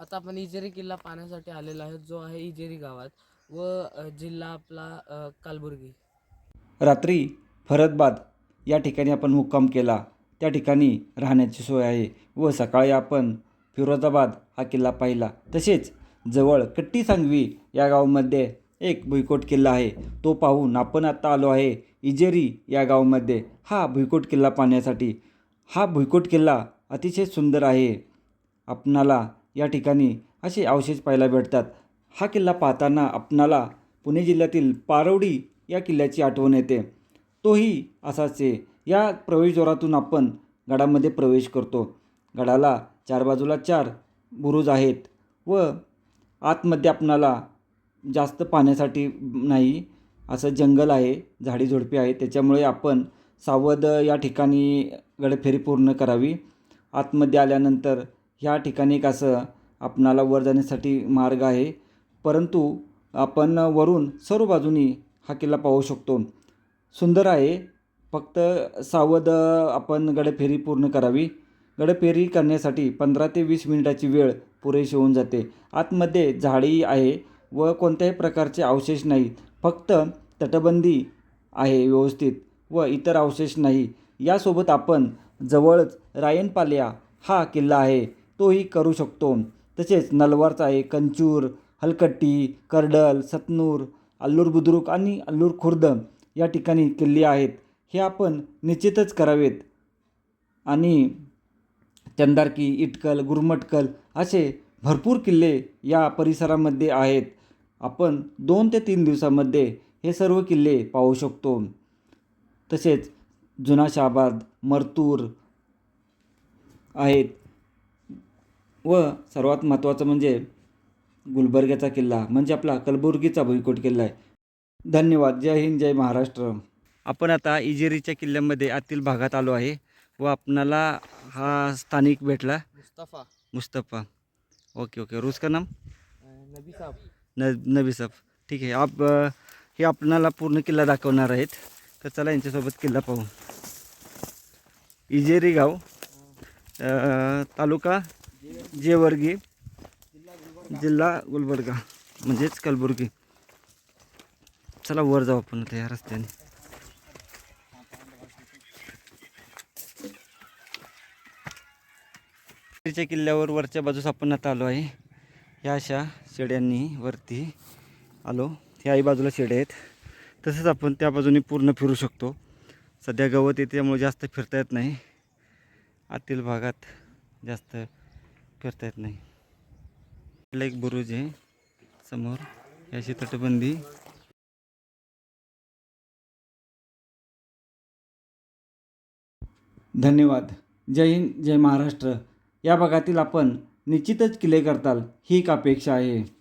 आता आपण इजेरी किल्ला पाहण्यासाठी आलेला आहे जो आहे इजेरी गावात व जिल्हा आपला कालबुर्गी. रात्री फरदबाद या ठिकाणी आपण मुक्काम केला. त्या ठिकाणी राहण्याची सोय आहे व सकाळी आपण फिरोजाबाद हा किल्ला पाहिला. तसेच जवळ कट्टी सांगवी या गावामध्ये एक भुईकोट किल्ला आहे. तो पाहून आपण आत्ता आलो आहे इजेरी या गावामध्ये. हा भुईकोट किल्ला पाहण्यासाठी. हा भुईकोट किल्ला अतिशय सुंदर आहे. आपणाला या ठिकाणी असे अवशेष पाहायला भेटतात. हा किल्ला पाहताना आपणाला पुणे जिल्ह्यातील पारवडी या किल्ल्याची आठवण येते. तोही असाच आहे. या प्रवेशद्वारातून आपण गडामध्ये प्रवेश करतो. गडाला चार बाजूला चार बुरुज आहेत व आतमध्ये आपणाला जास्त पाण्यासाठी नाही असं जंगल आहे झाडी झुडपी आहे त्याच्यामुळे आपण सावध या ठिकाणी गडफेरी पूर्ण करावी. आतमध्ये आल्यानंतर ह्या ठिकाणी एक असं आपणाला वर जाण्यासाठी मार्ग आहे. परंतु आपण वरून सर्व बाजूनी हा किल्ला पाहू शकतो. सुंदर आहे. फक्त सावध आपण गडफेरी पूर्ण करावी. गडफेरी करण्यासाठी पंधरा ते वीस मिनिटाची वेळ पुरेशी होऊन जाते. आतमध्ये झाडी आहे व कोणत्याही प्रकारचे अवशेष नाहीत फक्त तटबंदी आहे व्यवस्थित व इतर अवशेष नाही. यासोबत आपण जवळच रायनपाल्या हा किल्ला आहे. तोही करू शकतो. तसेच नलवारचा आहे कंचूर हलकट्टी करडल सतनूर अल्लूर बुद्रुक आणि अल्लूर खुर्द या ठिकाणी किल्ले आहेत. हे आपण निश्चितच करावेत. आणि चंदारकी इटकल गुरमटकल असे भरपूर किल्ले या परिसरामध्ये आहेत. आपण दोन ते तीन दिवसामध्ये हे सर्व किल्ले पाहू शकतो. तसेच जुना शाबाद मरतूर आहेत. व सर्वात महत्त्वाचं म्हणजे गुलबर्ग्याचा किल्ला म्हणजे आपला कलबुर्गीचा भुईकोट किल्ला आहे. धन्यवाद. जय हिंद जय महाराष्ट्र. आपण आता इजेरीच्या किल्ल्यामध्ये आतील भागात आलो आहे व आपणाला हा स्थानिक भेटला. मुस्तफा. मुस्तफा. Okay okay. रोज का नाम? नबी साहब. न नबी साहब. ठीक आहे. आप हे आपणाला पूर्ण किल्ला दाखवणार आहेत. तर चला यांच्यासोबत किल्ला पाहू. इजेरी गाव तालुका जेवर्गी जिल्हा गुलबर्गा म्हणजेच कलबुर्गी. चला वर जाऊ आपण आता या रस्त्याने. इजेरीच्या किल्ल्यावर वरच्या बाजूस आपण आता आलो आहे. ह्या अशा शेड्यांनी वरती आलो. ह्याही बाजूला शेड्या आहेत. तसंच आपण त्या बाजूने पूर्ण फिरू शकतो. सध्या गवत येते त्यामुळे जास्त फिरता येत नाही. आतील भागात जास्त करता येत नाही. इकडला एक बुरुज आहे समोर याची तटबंदी. धन्यवाद. जय हिंद जय महाराष्ट्र. या भागातील आपण निश्चितच किल्ले करताल ही एक अपेक्षा आहे.